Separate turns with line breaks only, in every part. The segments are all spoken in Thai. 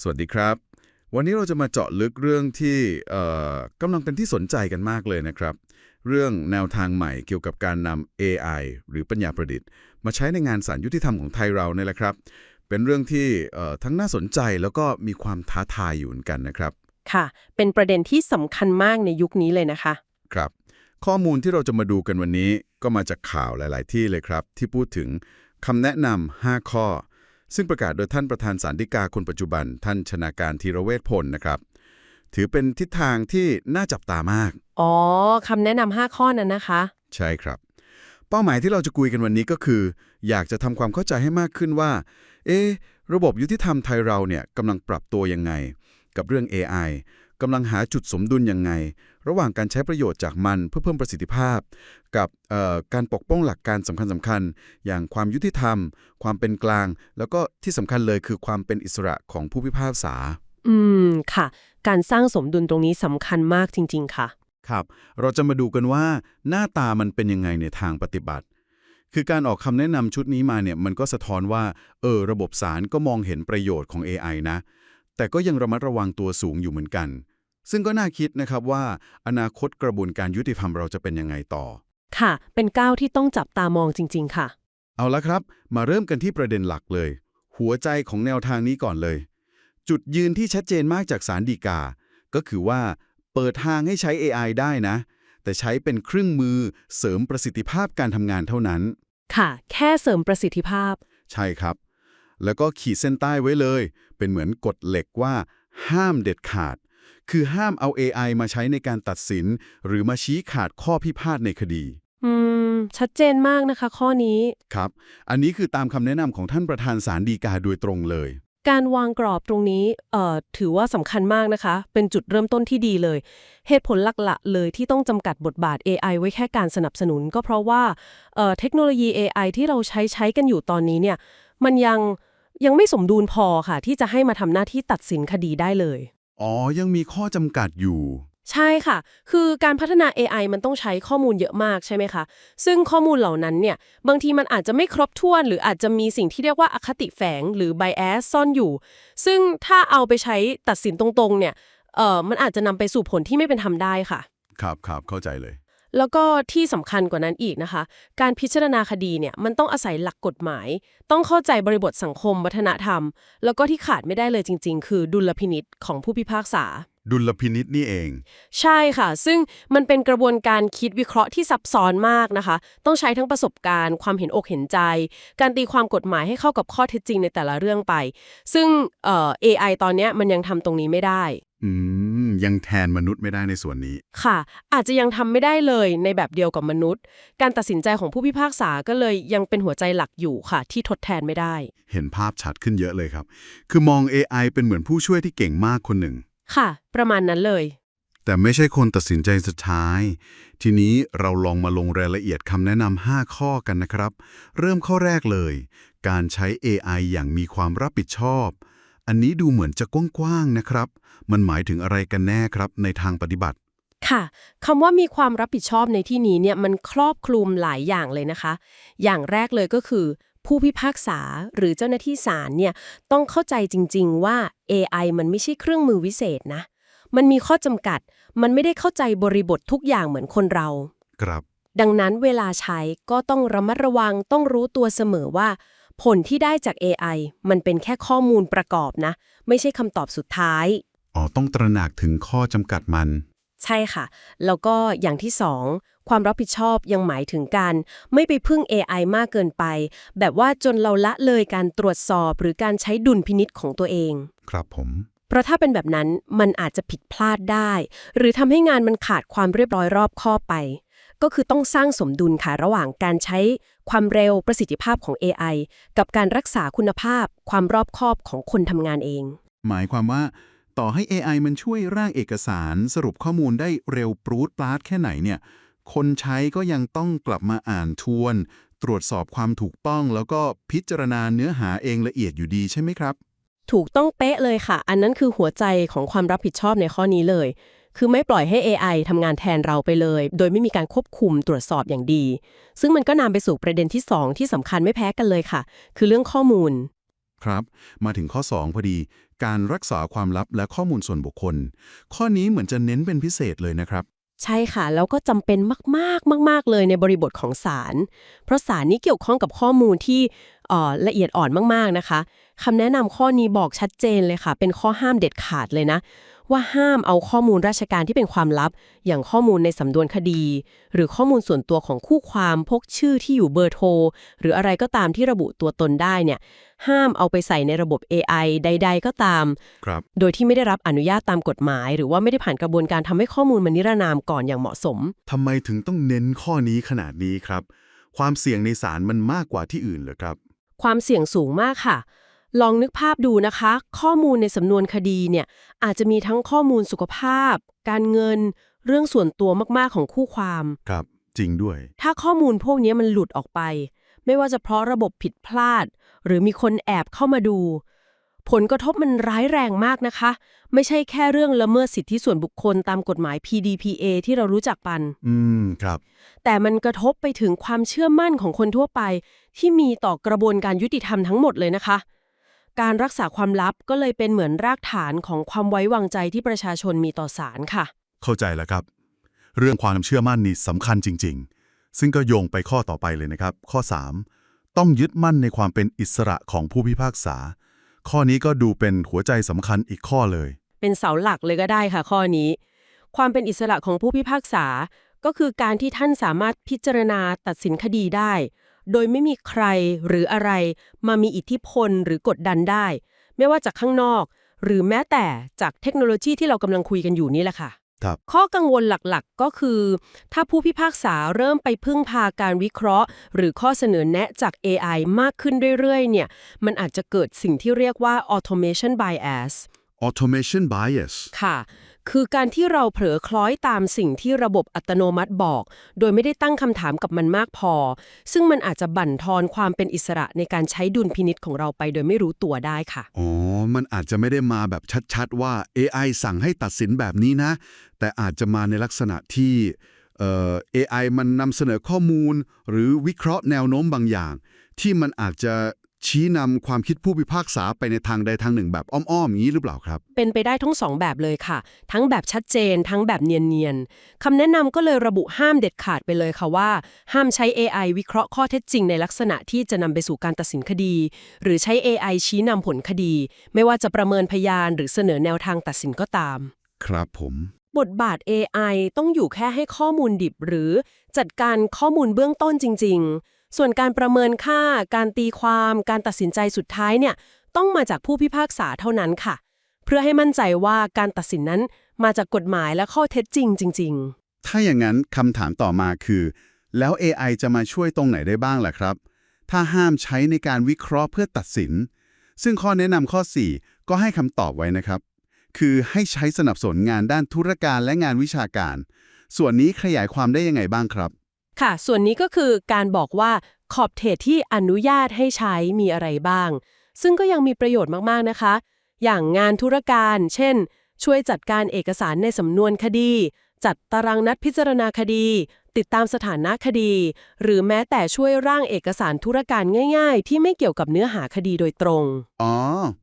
สวัสดีครับ วันนี้เราจะมาเจาะลึกเรื่องที่เอ่อกำลังเป็นที่สนใจกันมากเลยนะครับ เรื่องแนวทางใหม่เกี่ยวกับการนำ AI หรือปัญญาประดิษฐ์ มาใช้ในงานสารยุติธรรมของไทยเราเนี่ยแหละครับ เป็นเรื่องที่เอ่อทั้งน่าสนใจแล้วก็มีความท้าทายอยู่เหมือนกันนะครับ
ค่ะ เป็นประเด็นที่สำคัญมากในยุคนี้เลยนะคะ
ครับ ข้อมูลที่เราจะมาดูกันวันนี้ก็มาจากข่าวหลาย ๆ ที่เลยครับ ที่พูดถึงคำแนะนำ5ข้อ ซึ่งประกาศโดยท่านประธานสารดิกาคนปัจจุบัน ท่านชนาการธีรเวชพลนะครับ ถือเป็นทิศทางที่น่าจับตามาก
อ๋อคำแนะนำห้าข้อนั้นนะคะ
ใช่ครับ เป้าหมายที่เราจะคุยกันวันนี้ก็คือ อยากจะทำความเข้าใจให้มากขึ้นว่า เอ๊ะระบบยุติธรรมไทยเราเนี่ยกำลังปรับตัวยังไง กับเรื่อง AI กำลังหาจุดสมดุลยังไง ระหว่างการใช้ประโยชน์จากมันเพื่อเพิ่มประสิทธิภาพ กับเอ่อการปกป้องหลักการสำคัญสำคัญๆอย่างความยุติธรรม ความเป็นกลาง แล้วก็ที่สำคัญเลยคือความเป็นอิสระของผู้พิพากษา
อืมค่ะ การสร้างสมดุลตรงนี้สำคัญมากจริง ๆ ค่ะ
ครับ เราจะมาดูกันว่าหน้าตามันเป็นยังไงในทางปฏิบัติคือการออกคำแนะนำชุดนี้มาเนี่ยมันก็สะท้อนว่า เออ ระบบสารก็มองเห็นประโยชน์ของ AI นะ แต่ก็ยังระมัดระวังตัวสูงอยู่เหมือนกัน ซึ่งก็น่าคิดนะครับว่า อนาคตกระบวนการยุติธรรมเราจะเป็นยังไงต่อ
ค่ะ เป็นก้าวที่ต้องจับตามองจริง ๆ ค่ะ
เอาละครับ มาเริ่มกันที่ประเด็นหลักเลย หัวใจของแนวทางนี้ก่อนเลย จุดยืนที่ชัดเจนมากจากสารดีกา ก็คือว่า เปิดทางให้ใช้ AI ได้นะ แต่ใช้เป็นเครื่องมือเสริมประสิทธิภาพการทำงานเท่านั้น
ค่ะ แค่เสริมประสิทธิภาพ
ใช่ครับ แล้วก็ขีดเส้นใต้ไว้เลย เป็นเหมือนกฎเหล็กว่า ห้ามเด็ดขาด คือห้ามเอา AI มาใช้ในการตัดสิน หรือมาชี้ขาดข้อพิพาทในคดี
อืม ชัดเจนมากนะคะข้อนี้
ครับ อันนี้คือตามคำแนะนำของท่านประธานศาลฎีกาโดยตรงเลย
การวางกรอบตรงนี้เอ่อถือว่าสำคัญมากนะคะ เป็นจุดเริ่มต้นที่ดีเลย เหตุผลหลักๆเลยที่ต้องจำกัดบทบาท AI ไว้แค่การสนับสนุน ก็เพราะว่าเอ่อเทคโนโลยี AI ที่เราใช้ใช้กันอยู่ตอนนี้เนี่ย มันยังยังไม่สมดุลพอค่ะ ที่จะให้มาทำหน้าที่ตัดสินคดีได้เลย
อ๋อ ยังมีข้อจำกัดอยู่
ใช่ค่ะ คือการพัฒนา AI มันต้องใช้ข้อมูลเยอะมากใช่ไหมคะ ซึ่งข้อมูลเหล่านั้นเนี่ย บางทีมันอาจจะไม่ครบถ้วน หรืออาจจะมีสิ่งที่เรียกว่าอคติแฝงหรือ bias ซ่อนอยู่ ซึ่งถ้าเอาไปใช้ตัดสินตรงๆ เนี่ย เอ่อ มันอาจจะนำไปสู่ผลที่ไม่เป็นธรรมได้ค่ะ
ครับครับเข้าใจเลย
แล้วก็ที่สำคัญกว่านั้นอีกนะคะ การพิจารณาคดีเนี่ยมันต้องอาศัยหลักกฎหมาย ต้องเข้าใจบริบทสังคม วัฒนธรรม แล้วก็ที่ขาดไม่ได้เลยจริง ๆ คือดุลพินิษของผู้พิพากษา
ดุลพินิษนี่เอง
ใช่ค่ะ ซึ่งมันเป็นกระบวนการคิดวิเคราะห์ที่ซับซ้อนมากนะคะ ต้องใช้ทั้งประสบการณ์ ความเห็นอกเห็นใจ การตีความกฎหมายให้เข้ากับข้อเท็จจริงในแต่ละเรื่องไป ซึ่งเอ่อ AI ตอนเนี้ยมันยังทำตรงนี้ไม่ได้
อืม ยังแทนมนุษย์ไม่ได้ในส่วนนี้
ค่ะ อาจจะยังทำไม่ได้เลยในแบบเดียวกับมนุษย์ การตัดสินใจของผู้พิพากษาก็เลยยังเป็นหัวใจหลักอยู่ค่ะ ที่ทดแทนไม่ได้
เห็นภาพชัดขึ้นเยอะเลยครับ คือมอง AI เป็นเหมือนผู้ช่วยที่เก่งมากคนหนึ่ง
ค่ะ ประมาณนั้นเลย
แต่ไม่ใช่คนตัดสินใจสุดท้าย ทีนี้เราลองมาลงรายละเอียดคำแนะนำ5ข้อกันนะครับ เริ่มข้อแรกเลย การใช้ AI อย่างมีความรับผิดชอบ อันนี้ดูเหมือนจะกว้างๆนะครับ มันหมายถึงอะไรกันแน่ครับในทางปฏิบัติ
ค่ะคำว่ามีความรับผิดชอบในที่นี้เนี่ยมันครอบคลุมหลายอย่างเลยนะคะ อย่างแรกเลยก็คือ ผู้พิพากษาหรือเจ้าหน้าที่ศาลเนี่ยต้องเข้าใจจริง ๆ ว่า AI มันไม่ใช่เครื่องมือวิเศษนะ มันมีข้อจำกัด มันไม่ได้เข้าใจบริบททุกอย่างเหมือนคนเรา
ครับ
ดังนั้นเวลาใช้ก็ต้องระมัดระวังต้องรู้ตัวเสมอว่า ผลที่ได้จาก AI มันเป็นแค่ข้อมูลประกอบนะ ไม่ใช่คำตอบสุดท้าย
อ๋อ ต้องตระหนักถึงข้อจำกัดมัน
ใช่ค่ะ แล้วก็อย่างที่สองความรับผิดชอบยังหมายถึงการ ไม่ไปพึ่ง AI มากเกินไป แบบว่าจนเราละเลยการตรวจสอบหรือการใช้ดุลพินิษของตัวเอง
ครับผม
เพราะถ้าเป็นแบบนั้นมันอาจจะผิดพลาดได้ หรือทำให้งานมันขาดความเรียบร้อยรอบคอบไป ก็คือต้องสร้างสมดุลค่ะระหว่างการใช้ ความเร็วประสิทธิภาพของ AI กับการรักษาคุณภาพ ความรอบคอบของคนทำงานเอง
หมายความว่า ต่อให้ AI มันช่วยร่างเอกสารสรุปข้อมูลได้เร็วปรูดปลาดแค่ไหนเนี่ย คนใช้ก็ยังต้องกลับมาอ่านทวน ตรวจสอบความถูกต้อง แล้วก็พิจารณาเนื้อหาเองละเอียดอยู่ดีใช่ไหมครับ
ถูกต้องเป๊ะเลยค่ะ อันนั้นคือหัวใจของความรับผิดชอบในข้อนี้เลย คือไม่ปล่อยให้ AI ทำงานแทนเราไปเลย โดยไม่มีการควบคุมตรวจสอบอย่างดี ซึ่งมันก็นำไปสู่ประเด็นที่ 2 ที่สำคัญไม่แพ้กันเลยค่ะ คือเรื่องข้อมูล
ครับ มาถึงข้อ 2 พอดี การรักษาความลับและข้อมูลส่วนบุคคล ข้อนี้เหมือนจะเน้นเป็นพิเศษเลยนะครับ
ใช่ค่ะ แล้วก็จำเป็นมากๆ มาก ๆ เลยในบริบทของศาลเพราะศาลนี้เกี่ยวข้องกับข้อมูลที่เอ่อละเอียดอ่อนมากๆนะคะคำแนะนำข้อนี้บอกชัดเจนเลยค่ะ เป็นข้อห้ามเด็ดขาดเลยนะ ว่าห้ามเอาข้อมูลราชการที่เป็นความลับ อย่างข้อมูลในสำนวนคดี หรือข้อมูลส่วนตัวของคู่ความพกชื่อที่อยู่เบอร์โทร หรืออะไรก็ตามที่ระบุตัวตนได้เนี่ยห้ามเอาไปใส่ในระบบ AI ใด ๆ ก็ตาม
ครับ
โดยที่ไม่ได้รับอนุญาตตามกฎหมาย หรือว่าไม่ได้ผ่านกระบวนการทำให้ข้อมูลมันนิรนามก่อนอย่างเหมาะสม
ทำไมถึงต้องเน้นข้อนี้ขนาดนี้ครับ ความเสี่ยงในศาลมันมากกว่าที่อื่นเหรอครับ
ความเสี่ยงสูงมากค่ะ ลองนึกภาพดูนะคะ ข้อมูลในสำนวนคดีเนี่ยอาจจะมีทั้งข้อมูลสุขภาพ การเงิน เรื่องส่วนตัวมากๆของคู่ความ
ครับ จริงด้วย
ถ้าข้อมูลพวกนี้มันหลุดออกไป ไม่ว่าจะเพราะระบบผิดพลาด หรือมีคนแอบเข้ามาดู ผลกระทบมันร้ายแรงมากนะคะ ไม่ใช่แค่เรื่องละเมิดสิทธิส่วนบุคคลตามกฎหมาย PDPA ที่เรารู้จักปัน
อืม ครับ
แต่มันกระทบไปถึงความเชื่อมั่นของคนทั่วไป ที่มีต่อกระบวนการยุติธรรมทั้งหมดเลยนะคะ การรักษาความลับก็เลยเป็นเหมือนรากฐานของความไว้วางใจที่ประชาชนมีต่อศาลค่ะ
เข้าใจแล้วครับ เรื่องความเชื่อมั่นนี่สำคัญจริง ๆ ซึ่งก็โยงไปข้อต่อไปเลยนะครับ ข้อ 3 ต้องยึดมั่นในความเป็นอิสระของผู้พิพากษา ข้อนี้ก็ดูเป็นหัวใจสำคัญอีกข้อเลย
เป็นเสาหลักเลยก็ได้ค่ะ ข้อนี้ ความเป็นอิสระของผู้พิพากษา ก็คือการที่ท่านสามารถพิจารณาตัดสินคดีได้ โดยไม่มีใครหรืออะไรมามีอิทธิพลหรือกดดันได้ ไม่ว่าจากข้างนอก หรือแม้แต่จากเทคโนโลยีที่เรากำลังคุยกันอยู่นี่แหละค่ะ
ครับ
ข้อกังวลหลักๆ ก็คือ ถ้าผู้พิพากษาเริ่มไปพึ่งพาการวิเคราะห์ หรือข้อเสนอแนะจาก AI มากขึ้นเรื่อยๆ เนี่ย มันอาจจะเกิดสิ่งที่เรียกว่า automation bias
automation bias
ค่ะ คือการที่เราเผลอคล้อยตามสิ่งที่ระบบอัตโนมัติบอก โดยไม่ได้ตั้งคำถามกับมันมากพอ ซึ่งมันอาจจะบั่นทอนความเป็นอิสระในการใช้ดุลพินิษของเราไปโดยไม่รู้ตัวได้ค่ะ
อ๋อ มันอาจจะไม่ได้มาแบบชัดๆว่า AI สั่งให้ตัดสินแบบนี้นะ แต่อาจจะมาในลักษณะที่เอ่อ AI มันนำเสนอข้อมูล หรือวิเคราะห์แนวโน้มบางอย่าง ที่มันอาจจะ ชี้นำความคิดผู้พิพากษาไปในทางใดทางหนึ่งแบบอ้อมๆอย่างนี้หรือเปล่าครับ
เป็นไปได้ทั้งสองแบบเลยค่ะ ทั้งแบบชัดเจน ทั้งแบบเนียนๆคำแนะนำก็เลยระบุห้ามเด็ดขาดไปเลยค่ะว่า ห้ามใช้ AI วิเคราะห์ข้อเท็จจริงในลักษณะที่จะนำไปสู่การตัดสินคดี หรือใช้ AI ชี้นำผลคดี ไม่ว่าจะประเมินพยาน หรือเสนอแนวทางตัดสินก็ตาม
ครับผม
บทบาท AI ต้องอยู่แค่ให้ข้อมูลดิบหรือจัดการข้อมูลเบื้องต้นจริง ๆ ส่วนการประเมินค่า การตีความ การตัดสินใจสุดท้ายเนี่ยต้องมาจากผู้พิพากษาเท่านั้นค่ะ เพื่อให้มั่นใจว่าการตัดสินนั้นมาจากกฎหมายและข้อเท็จจริงจริง ๆ
ถ้าอย่างนั้นคำถามต่อมาคือ แล้ว AI จะมาช่วยตรงไหนได้บ้างล่ะครับ ถ้าห้ามใช้ในการวิเคราะห์เพื่อตัดสิน ซึ่งข้อแนะนำข้อ 4 ก็ให้คำตอบไว้นะครับ คือให้ใช้สนับสนุนงานด้านธุรการและงานวิชาการ ส่วนนี้ขยายความได้ยังไงบ้างครับ
ค่ะ ส่วนนี้ก็คือการบอกว่าขอบเขตที่อนุญาตให้ใช้มีอะไรบ้าง ซึ่งก็ยังมีประโยชน์มาก ๆ นะคะ อย่างงานธุรการ เช่น ช่วยจัดการเอกสารในสำนวนคดี จัดตารางนัดพิจารณาคดี ติดตามสถานะคดี หรือแม้แต่ช่วยร่างเอกสารธุรการง่าย ๆ ที่ไม่เกี่ยวกับเนื้อหาคดีโดยตรง
อ๋อ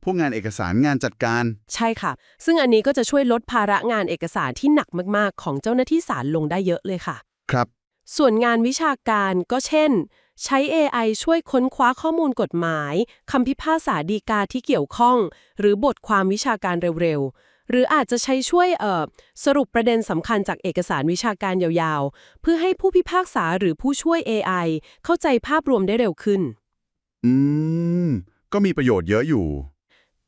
พวกงานเอกสารงานจัดการ
ใช่ค่ะ ซึ่งอันนี้ก็จะช่วยลดภาระงานเอกสารที่หนักมากๆ ของเจ้าหน้าที่ศาลลงได้เยอะเลยค่ะ
ครับ ส่
ส่วนงานวิชาการก็เช่น ใช้ AI ช่วยค้นคว้าข้อมูลกฎหมาย คำพิพากษาดีกาที่เกี่ยวข้อง หรือบทความวิชาการเร็วๆ หรืออาจจะใช้ช่วยเอ่อสรุปประเด็นสำคัญจากเอกสารวิชาการยาวๆ เพื่อให้ผู้พิพากษาหรือผู้ช่วย AI เข้าใจภาพรวมได้เร็วขึ้น
อืม ก็มีประโยชน์เยอะอยู่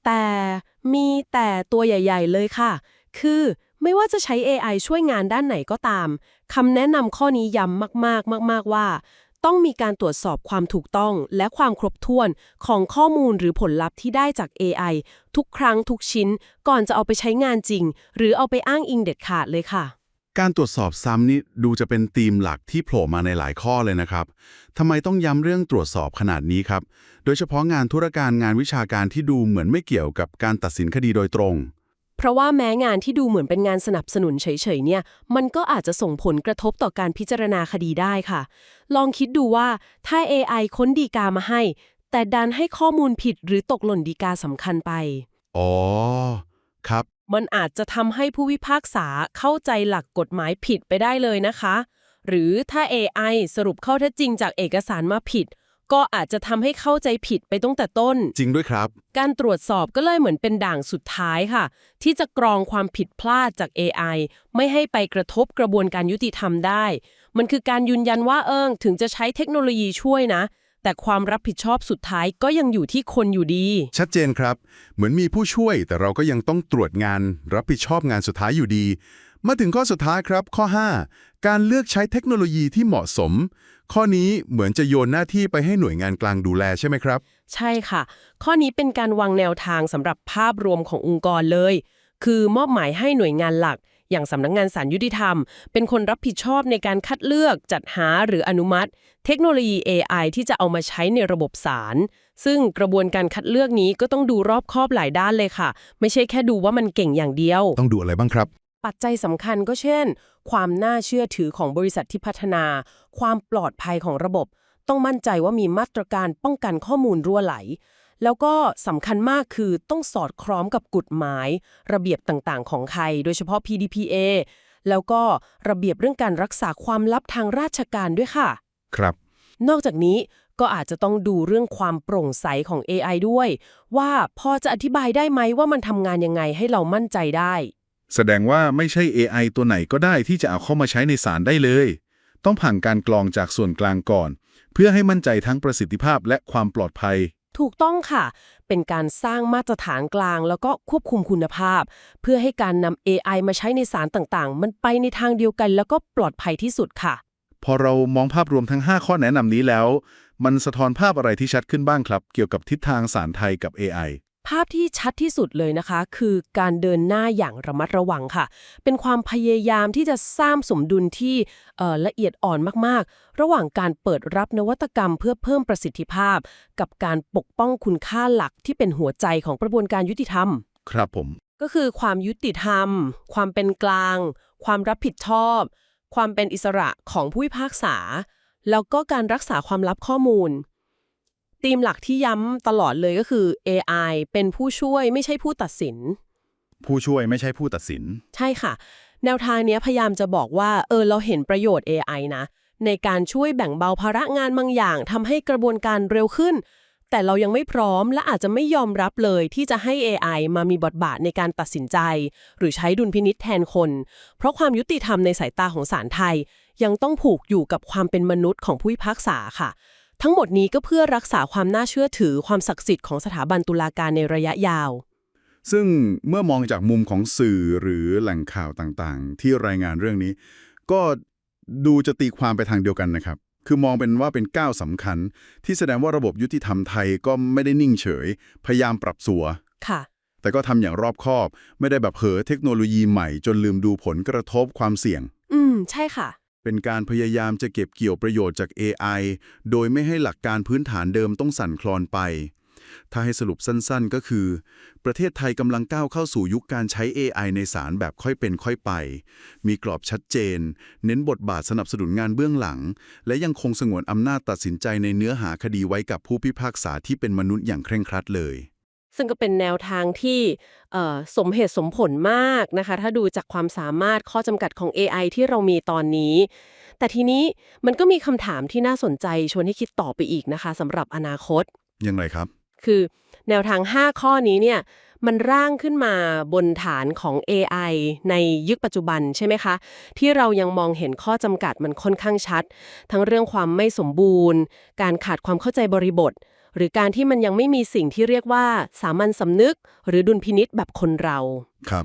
แต่มีแต่ตัวใหญ่ ๆ เลยค่ะ คือ ไม่ว่าจะใช้ AI ช่วยงานด้านไหนก็ตามคำแนะนำข้อนี้ย้ำมากๆ มาก ๆว่า ต้องมีการตรวจสอบความถูกต้องและความครบถ้วนของข้อมูลหรือผลลัพธ์ที่ได้จาก AI ทุกครั้งทุกชิ้น ก่อนจะเอาไปใช้งานจริง หรือเอาไปอ้างอิงเด็ดขาดเลยค่ะ
การตรวจสอบซ้ำนี่ดูจะเป็นธีมหลักที่โผล่มาในหลายข้อเลยนะครับทำไมต้องย้ำเรื่องตรวจสอบขนาดนี้ครับ โดยเฉพาะงานธุรการงานวิชาการที่ดูเหมือนไม่เกี่ยวกับการตัดสินคดีโดยตรง
เพราะว่าแม้งานที่ดูเหมือนเป็นงานสนับสนุนเฉยๆเนี่ย มันก็อาจจะส่งผลกระทบต่อการพิจารณาคดีได้ค่ะ ลองคิดดูว่าถ้า AI ค้นดีกามาให้ แต่ดันให้ข้อมูลผิดหรือตกหล่นดีกาสำคัญไป
อ๋อ ครับ
มันอาจจะทำให้ผู้พิพากษาเข้าใจหลักกฎหมายผิดไปได้เลยนะคะ หรือถ้า AI สรุปข้อเท็จจริงจากเอกสารมาผิด ก็อาจจะทำให้เข้าใจผิดไปตั้งแต่ต้น
จริงด้วยครับ
การตรวจสอบก็เลยเหมือนเป็นด่างสุดท้ายค่ะ ที่จะกรองความผิดพลาดจาก AI ไม่ให้ไปกระทบกระบวนการยุติธรรมได้ มันคือการยืนยันว่าเอิงถึงจะใช้เทคโนโลยีช่วยนะ แต่ความรับผิดชอบสุดท้ายก็ยังอยู่ที่คนอยู่ดี
ชัดเจนครับ เหมือนมีผู้ช่วยแต่เราก็ยังต้องตรวจงาน รับผิดชอบงานสุดท้ายอยู่ดี มาถึงข้อสุดท้ายครับ ข้อ 5 การเลือกใช้เทคโนโลยีที่เหมาะสม ข้อนี้เหมือนจะโยนหน้าที่ไปให้หน่วยงานกลางดูแลใช่ไหมครับ
ใช่ค่ะ ข้อนี้เป็นการวางแนวทางสำหรับภาพรวมขององค์กรเลย คือมอบหมายให้หน่วยงานหลัก อย่างสำนักงงานสารยุติธรรม เป็นคนรับผิดชอบในการคัดเลือกจัดหาหรืออนุมัติ เทคโนโลยี AI ที่จะเอามาใช้ในระบบศาลซึ่งกระบวนการคัดเลือกนี้ก็ต้องดูรอบคอบหลายด้านเลยค่ะ ไม่ใช่แค่ดูว่ามันเก่งอย่างเดียว
ต้องดูอะไรบ้างครับ
ปัจจัยสำคัญก็เช่น ความน่าเชื่อถือของบริษัทที่พัฒนา ความปลอดภัยของระบบ ต้องมั่นใจว่ามีมาตรการป้องกันข้อมูลรั่วไหล แล้วก็สำคัญมากคือต้องสอดคล้องกับกฎหมาย ระเบียบต่างๆ ของไทย โดยเฉพาะ PDPA แล้วก็ระเบียบเรื่องการรักษาความลับทางราชการด้วยค่ะ
ครับ
นอกจากนี้ก็อาจจะต้องดูเรื่องความโปร่งใสของ AI ด้วย ว่าพอจะอธิบายได้ไหมว่ามันทำงานยังไงให้เรามั่นใจได้
แสดงว่าไม่ใช่ AI ตัวไหนก็ได้ที่จะเอาเข้ามาใช้ในศาลได้เลย ต้องผ่านการกรองจากส่วนกลางก่อน เพื่อให้มั่นใจทั้งประสิทธิภาพและความปลอดภัย
ถูกต้องค่ะ เป็นการสร้างมาตรฐานกลางแล้วก็ควบคุมคุณภาพ เพื่อให้การนำ AI มาใช้ในสารต่างๆ มันไปในทางเดียวกัน แล้วก็ปลอดภัยที่สุดค่ะ
พอเรามองภาพรวมทั้ง 5 ข้อแนะนำนี้แล้ว มันสะท้อนภาพอะไรที่ชัดขึ้นบ้างครับ เกี่ยวกับทิศทางสารไทยกับ AI
ภาพที่ชัดที่สุดเลยนะคะ คือการเดินหน้าอย่างระมัดระวังค่ะ เป็นความพยายามที่จะสร้างสมดุลที่เอ่อละเอียดอ่อนมากๆ ระหว่างการเปิดรับนวัตกรรมเพื่อเพิ่มประสิทธิภาพ กับการปกป้องคุณค่าหลักที่เป็นหัวใจของกระบวนการยุติธรรม
ครับผม
ก็คือความยุติธรรม ความเป็นกลาง ความรับผิดชอบ ความเป็นอิสระของผู้พิพากษา แล้วก็การรักษาความลับข้อมูล ธีมหลักที่ย้ำตลอดเลยก็คือ AI เป็นผู้ช่วยไม่ใช่ผู้ตัดสิน
ผู้ช่วยไม่ใช่ผู้ตัดสิน
ใช่ค่ะ แนวทางเนี้ยพยายามจะบอกว่า เออเราเห็นประโยชน์ AI นะ ในการช่วยแบ่งเบาภาระงานบางอย่างทำให้กระบวนการเร็วขึ้น แต่เรายังไม่พร้อมและอาจจะไม่ยอมรับเลยที่จะให้ AI มามีบทบาทในการตัดสินใจ หรือใช้ดุลพินิษแทนคน เพราะความยุติธรรมในสายตาของศาลไทย ยังต้องผูกอยู่กับความเป็นมนุษย์ของผู้พิพากษาค่ะ ทั้งหมดนี้ก็เพื่อรักษาความน่าเชื่อถือความศักดิ์สิทธิ์ของสถาบันตุลาการในระยะยาว
ซึ่งเมื่อมองจากมุมของสื่อหรือแหล่งข่าวต่างๆ ที่รายงานเรื่องนี้ ก็ดูจะตีความไปทางเดียวกันนะครับ คือมองเป็นว่าเป็นก้าวสำคัญ ที่แสดงว่าระบบยุติธรรมไทยก็ไม่ได้นิ่งเฉย พยายามปรับสัว
ค่ะ
แต่ก็ทำอย่างรอบคอบ ไม่ได้แบบเผลอเทคโนโลยีใหม่ จนลืมดูผลกระทบความเสี่ยง
อืม ใช่ค่ะ
เป็นการพยายามจะเก็บเกี่ยวประโยชน์จาก AI โดยไม่ให้หลักการพื้นฐานเดิมต้องสั่นคลอนไป ถ้าให้สรุปสั้นๆก็คือ ประเทศไทยกำลังก้าวเข้าสู่ยุคการใช้ AI ในศาลแบบค่อยเป็นค่อยไป มีกรอบชัดเจน เน้นบทบาทสนับสนุนงานเบื้องหลัง และยังคงสงวนอำนาจตัดสินใจในเนื้อหาคดีไว้กับผู้พิพากษาที่เป็นมนุษย์อย่างเคร่งครัดเลย
ซึ่งก็เป็นแนวทางที่เอ่อสมเหตุสมผลมากนะคะ ถ้าดูจากความสามารถข้อจำกัดของ AI ที่เรามีตอนนี้ แต่ทีนี้มันก็มีคำถามที่น่าสนใจชวนให้คิดต่อไปอีกนะคะสำหรับอนาคต
ยังไงครับ
คือแนวทาง 5 ข้อนี้เนี่ยมันร่างขึ้นมาบนฐานของ AI ในยุคปัจจุบันใช่ไหมคะ ที่เรายังมองเห็นข้อจำกัดมันค่อนข้างชัด ทั้งเรื่องความไม่สมบูรณ์ การขาดความเข้าใจบริบท หรือการที่มันยังไม่มีสิ่งที่เรียกว่าสามัญสำนึก หรือดุลพินิษแบบคนเรา
ครับ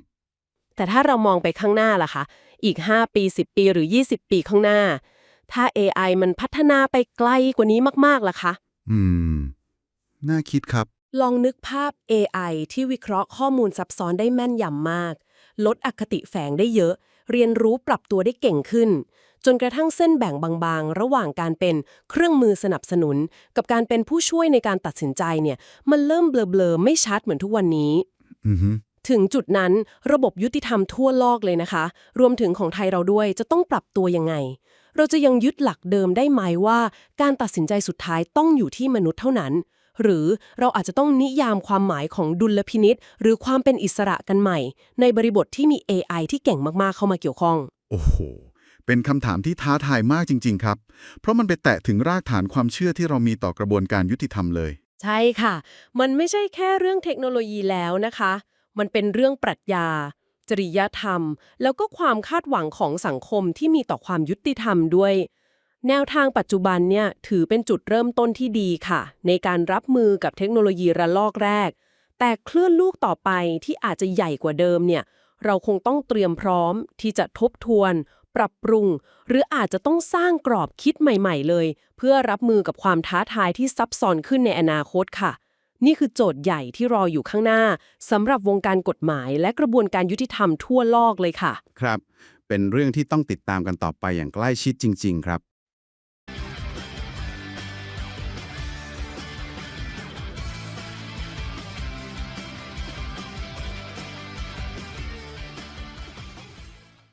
แต่ถ้าเรามองไปข้างหน้าล่ะคะ อีก 5 ปี 10 ปีหรือ 20 ปีข้างหน้า ถ้า AI มันพัฒนาไปไกลกว่านี้มากๆล่ะคะ
อืม น่าคิดครับ
ลองนึกภาพ AI ที่วิเคราะห์ข้อมูลซับซ้อนได้แม่นยำมาก ลดอคติแฝงได้เยอะ เรียนรู้ปรับตัวได้เก่งขึ้น จนกระทั่งเส้นแบ่งบางๆ ระหว่างการเป็นเครื่องมือสนับสนุน กับการเป็นผู้ช่วยในการตัดสินใจเนี่ยมันเริ่มเบลอๆไม่ชัดเหมือนทุกวันนี้
อือฮึ
ถึงจุดนั้นระบบยุติธรรมทั่วโลกเลยนะคะ รวมถึงของไทยเราด้วยจะต้องปรับตัวยังไง เราจะยังยึดหลักเดิมได้ไหมว่า การตัดสินใจสุดท้ายต้องอยู่ที่มนุษย์เท่านั้น หรือเราอาจจะต้องนิยามความหมายของดุลพินิษหรือความเป็นอิสระกันใหม่ ในบริบทที่มี AI ที่เก่งมากๆเข้ามาเกี่ยวข้อง
โอ้โห เป็นคำถามที่ท้าทายมากจริง ๆ ครับ เพราะมันไปแตะถึงรากฐานความเชื่อที่เรามีต่อกระบวนการยุติธรรมเลย
ใช่ค่ะ มันไม่ใช่แค่เรื่องเทคโนโลยีแล้วนะคะ มันเป็นเรื่องปรัชญา จริยธรรม แล้วก็ความคาดหวังของสังคมที่มีต่อความยุติธรรมด้วย แนวทางปัจจุบันเนี่ยถือเป็นจุดเริ่มต้นที่ดีค่ะ ในการรับมือกับเทคโนโลยีระลอกแรก แต่เคลื่อนลูกต่อไปที่อาจจะใหญ่กว่าเดิมเนี่ยเราคงต้องเตรียมพร้อมที่จะทบทวน ปรับปรุง หรืออาจจะต้องสร้างกรอบคิดใหม่ ๆ เลย เพื่อรับมือกับความท้าทายที่ซับซ้อนขึ้นในอนาคตค่ะ นี่คือโจทย์ใหญ่ที่รออยู่ข้างหน้าสำหรับวงการกฎหมาย และกระบวนการยุติธรรมทั่วโลกเลยค่ะ
ครับ เป็นเรื่องที่ต้องติดตามกันต่อไปอย่างใกล้ชิดจริง ๆ ครับ